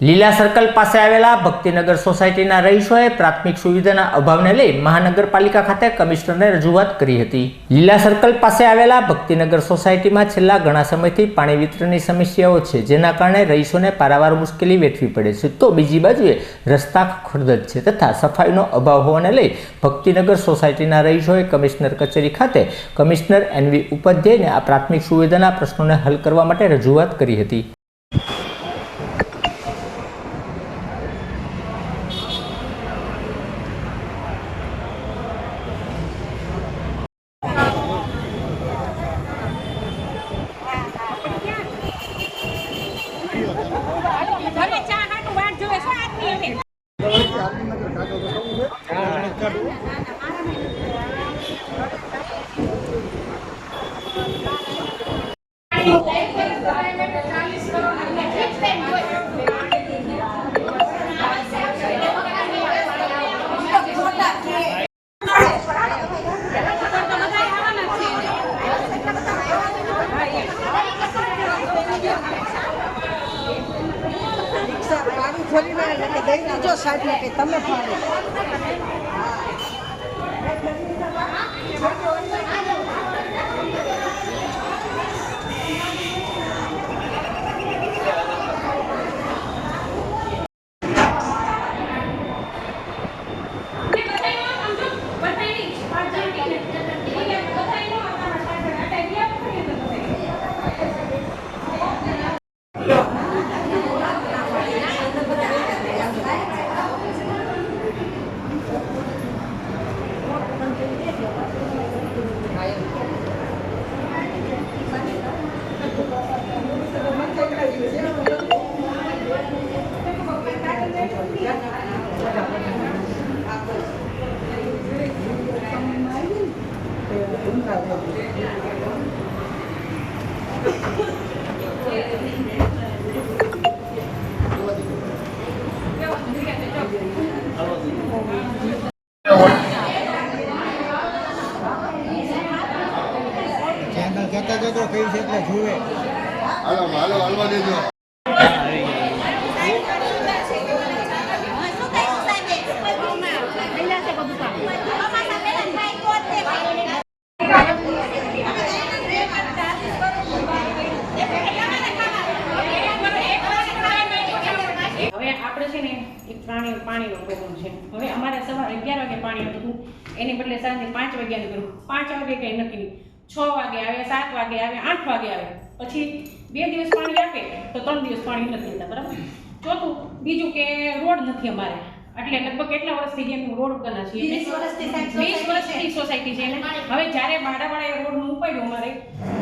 લીલા સર્કલ પાસે આવેલા ભક્તિનગર સોસાયટીના રહીશોએ પ્રાથમિક સુવિધાના અભાવને લઈ મહાનગરપાલિકા ખાતે કમિશનરને રજૂઆત કરી હતી. લીલા સર્કલ પાસે આવેલા ભક્તિનગર સોસાયટીમાં છેલ્લા ઘણા સમયથી પાણી વિતરણની સમસ્યાઓ છે, જેના કારણે રહીશોને પારાવાર મુશ્કેલી વેઠવી પડે છે. તો બીજી બાજુએ રસ્તા ખરદત છે તથા સફાઈનો અભાવ હોવાને લઈ ભક્તિનગર સોસાયટીના રહીશોએ કમિશનર કચેરી ખાતે કમિશનર એનવી ઉપાધ્યાયને આ પ્રાથમિક સુવિધાના પ્રશ્નોને હલ કરવા માટે રજૂઆત કરી હતી. ખોલીને એટલે દઈ દીજો સાહેબને કે તમે પાણી જતા જતો કઈ છે એટલે જુએ. હાલો હાલો હાલવા દેજો હવે આપણે છે ને એક પ્રાણી પાણીનો પ્રોબ્લેમ છે. હવે અમારે સવારે અગિયાર વાગે પાણી હતું. એની બદલે સાંજે પાંચ વાગ્યાનું કર્યું પાંચ વાગે કંઈ નક્કી છ વાગે આવે સાત વાગે આવે આઠ વાગે આવે. પછી બે દિવસ પાણી આપે તો ત્રણ દિવસ પાણી નથી લેતા બરાબર? ચોથું બીજું કે રોડ નથી અમારે. એટલે લગભગ કેટલા વર્ષથી ગયા રોડ ઉપરના છીએ. વીસ વર્ષથી સોસાયટી છે. હવે જ્યારે બાડાવાળાએ રોડનું ઉપાડ્યું અમારે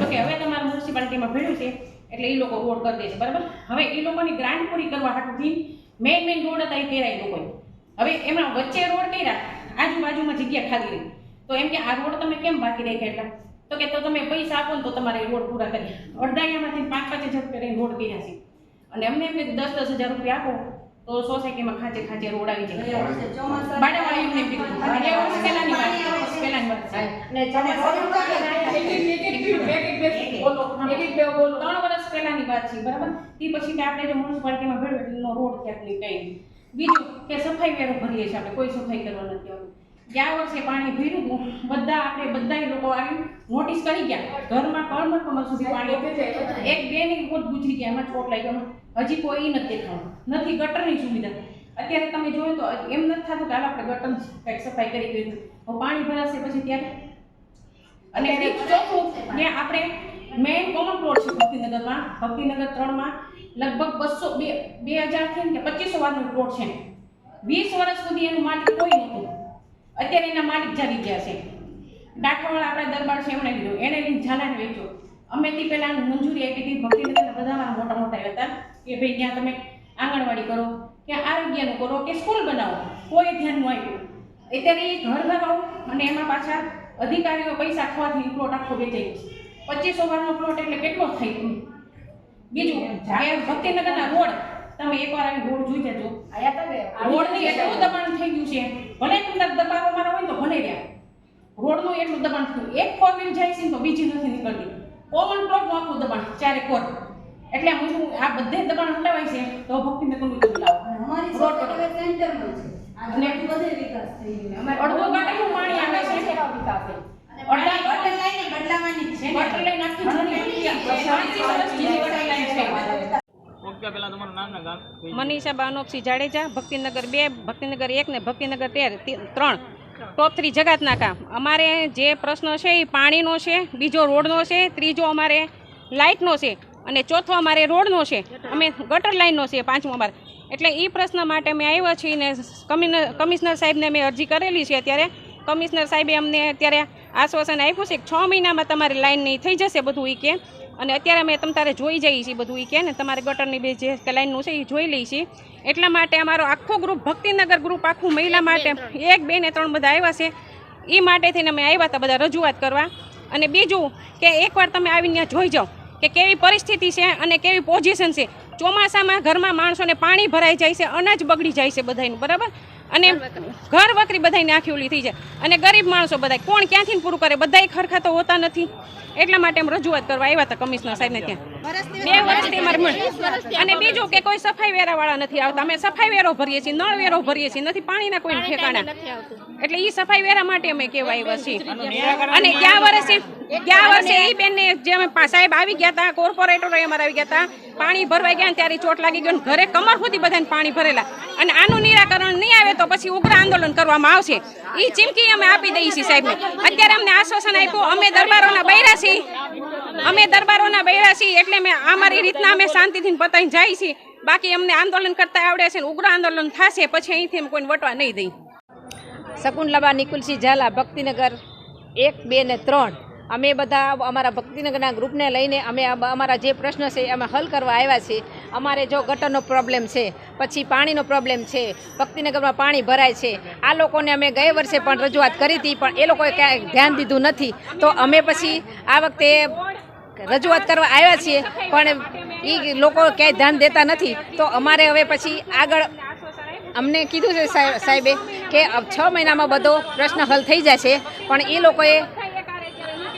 તો કે હવે તમારે મ્યુનિસિપાલિટીમાં ભેળ્યું છે. એટલે એ લોકો રોડ કરી દે છે બરાબર? હવે એ લોકોની ગ્રાન્ટ પૂરી કરવા હાટુથી મેઇન મેઇન રોડ હતા એ કર્યા એ લોકોએ હવે એમાં વચ્ચે રોડ કર્યા આજુબાજુમાં જગ્યા ખાલી રહી. તો એમ કે આ રોડ તમે કેમ બાકી રાખ્યા એટલા? તો કે તો તમે પૈસા આપો ને તો તમારે એ રોડ પૂરા કરી. અડધાયામાંથી પાંચ પાંચ હજાર રૂપિયા રોડ કર્યા છે. અને એમને એમ કે દસ દસ હજાર રૂપિયા આપો તો સોસાયટીમાં ખાંચે ખાંચે રોડ આવી જાય. બાડાવાળા એમને કીધું. પહેલાની વાત. પહેલાની વાત. ત્રણ વર્ષ પહેલાની વાત છે બરાબર? તે પછી આપણે જો મ્યુનિસિપાલિટીમાં એટલે રોડ ક્યાંક નહીં કંઈ નહીં. બીજું કે સફાઈ વેરો ભરીએ છીએ આપણે કોઈ સફાઈ કરવા નથી આવતું. ગયા વર્ષે પાણી ભર્યું બધા આપણે બધા લોકો આવી નોટિસ કરી ગયા. ઘરમાં કળમર કમર સુધી પાણી એક બે ની પોત ગુજરી ગયા એમાં ચોટ લાગ્યો. હજી કોઈ નથી દેખાણું. નથી ગટરની સુવિધા. અત્યારે તમે જોયું તો એમ નથી થતું કે આપણે ગટર કંઈક સફાઈ કરી હવે પાણી ભરાશે પછી ત્યારે? અને ચોથું ને આપણે મેઇન કોમન પ્લોટ છે ભક્તિનગરમાં. ભક્તિનગર ત્રણમાં લગભગ બસો બે બે હજાર છે ને પચીસો વારનો પ્લોટ છે. વીસ વર્ષ સુધી એનું માલિક કોઈ નહોતું અત્યારે એના માલિક જાગી ગયા છે. ડાઠાવાળા આપણા દરબાર છે, એમણે લીધો. એને લઈને ઝાલાને વેચ્યો અમે તે પહેલાં મંજૂરી આપી હતી. ભક્તિનગરના બધા મોટા મોટા હતા કે ભાઈ ત્યાં તમે આંગણવાડી કરો કે આરોગ્યનું કરો, કે સ્કૂલ બનાવો. કોઈ ધ્યાન ન આપ્યું. અત્યારે એ ઘર આવો અને એમાં પાછા અધિકારીઓ પૈસા ખવાથી પ્લોટ આખો વેચાઈ ગયો પચીસો વારનો પ્લોટ એટલે કેટલો થઈ તમે બીજું કે ભક્તિનગરના રોડ તમે એકવાર આવી રોડ જોઈ એટલું દબાણ થઈ ગયું છે. ભલે તમને દબાણો હોય તો ભલે રહ્યા. રોડનું એટલું દબાણ થયું. એક ફોર નથી નીકળતી. કોમન પ્લોટનું આખું દબાણ ચારે કોર એટલે હું આ બધે દબાણ હટાવાય છે? તો ભક્તિનગરનું દૂધ લાવો. છે. અને બધે વિકાસ થઈ ગયો અમારે અડધો પાણી આવે છે. વિકાસ બદલાવાની છે બદલાઈ મનીષા બાનોપસિંહ જાડેજા, ભક્તિનગર બે, ભક્તિનગર એક ને ભક્તિનગર તેર ત્રણ. ટોપ થ્રી જગાતના કામ. અમારે જે પ્રશ્ન છે એ પાણીનો છે, બીજો રોડનો છે, ત્રીજો અમારે લાઇટનો છે, અને ચોથો અમારે રોડનો છે. અમે ગટર લાઇનનો છે, પાંચમો અમારે. એટલે એ પ્રશ્ન માટે અમે આવ્યા છીએ ને કમિશનર સાહેબને અમે અરજી કરેલી છે અત્યારે. કમિશનર સાહેબે અમને અત્યારે આશ્વાસન આપ્યું છે કે છ મહિનામાં તમારી લાઇનની થઈ જશે બધું એ કે. અને અત્યારે અમે તમ તારે જોઈ જઈએ છીએ બધું એ કે ને તમારે ગટરની બે જે લાઈનનું છે એ જોઈ લઈએ છીએ. એટલા માટે અમારો આખો ગ્રુપ ભક્તિનગર ગ્રુપ આખું મહિલા માટે એક બે ને ત્રણ બધા આવ્યા છે. એ માટે થઈને અમે આવ્યા હતા બધા રજૂઆત કરવા. અને બીજું કે એકવાર તમે આવીને જોઈ જાઓ કે કેવી પરિસ્થિતિ છે અને કેવી પોઝિશન છે. ચોમાસામાં ઘરમાં માણસોને પાણી ભરાઈ જાય છે અનાજ બગડી જાય છે બધાનું બરાબર? અને ઘર વકરી બધાને આખી ઓલી થઈ જાય. અને ગરીબ માણસો બધા કોણ ક્યાંથી પૂરું કરે? બધાય ખરખા તો હોતા નથી. એટલા માટે એમ રજૂઆત કરવા આવ્યા હતા કમિશનર સાહેબને ત્યાં. બે વર્ષથી મરમણ અને બીજું કે કોઈ સફાઈ વેરા વાળા નથી આવતા. અમે સફાઈ વેરો ભરીએ છીએ નળ વેરો ભરીએ છીએ નથી પાણીના કોઈ ઠેકાણા. એટલે એ સફાઈ વેરા માટે અમે કેવા આવ્યા છીએ. અને ગયા વર્ષે ગયા વર્ષે એ બેનને જે અમે સાહેબ આવી ગયા હતા કોર્પોરેટરો અમારે આવી ગયા હતા પાણી ભરવાઈ ગયા ત્યારે ચોટ લાગી ગયો ઘરે કમર સુધી બધાને પાણી ભરેલા. અને આનું નિરાકરણ નહીં આવે તો પછી ઉગ્ર આંદોલન કરવામાં આવશે. એ ચીમકી અમે આપી દઈએ છીએ સાહેબને. અત્યારે અમને આશ્વાસન આપ્યું અમે દરબારોના બૈરા છીએ. અમે દરબારોના બૈરા છીએ એટલે અમે અમારી રીતના અમે શાંતિથી પતાઈને જાય છીએ. બાકી અમને આંદોલન કરતા આવડે છે ઉગ્ર આંદોલન થશે પછી અહીંથી અમે કોઈને વટવા નહીં દઈ. શકુંતલાબા નિકુલસિંહ ઝાલા ભક્તિનગર એક બે ને ત્રણ. અમે બધા અમારા ભક્તિનગરના ગ્રુપને લઈને અમે અમારા જે પ્રશ્ન છે એ અમે હલ કરવા આવ્યા છીએ. અમારે જો ગટરનો પ્રોબ્લેમ છે પછી પાણીનો પ્રોબ્લેમ છે ભક્તિનગરમાં પાણી ભરાય છે. આ લોકોને અમે ગયે વર્ષે પણ રજૂઆત કરી હતી પણ એ લોકોએ ક્યાંય ધ્યાન દીધું નથી. તો અમે પછી આ વખતે રજૂઆત કરવા આવ્યા છીએ, પણ એ લોકો ક્યાંય ધ્યાન દેતા નથી. તો અમારે હવે પછી આગળ અમને કીધું છે સાહેબ- કે છ મહિનામાં બધો પ્રશ્ન હલ થઈ જશે, પણ એ લોકોએ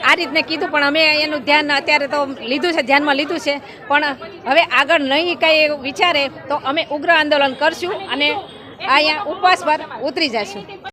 આ રીતને કીધું, પણ અમે એનું ધ્યાન અત્યારે તો લીધું છે, ધ્યાનમાં લીધું છે, પણ હવે આગળ નહીં કંઈ વિચારે તો અમે ઉગ્ર આંદોલન કરશું અને અહીંયા ઉપવાસ પર ઉતરી જશું.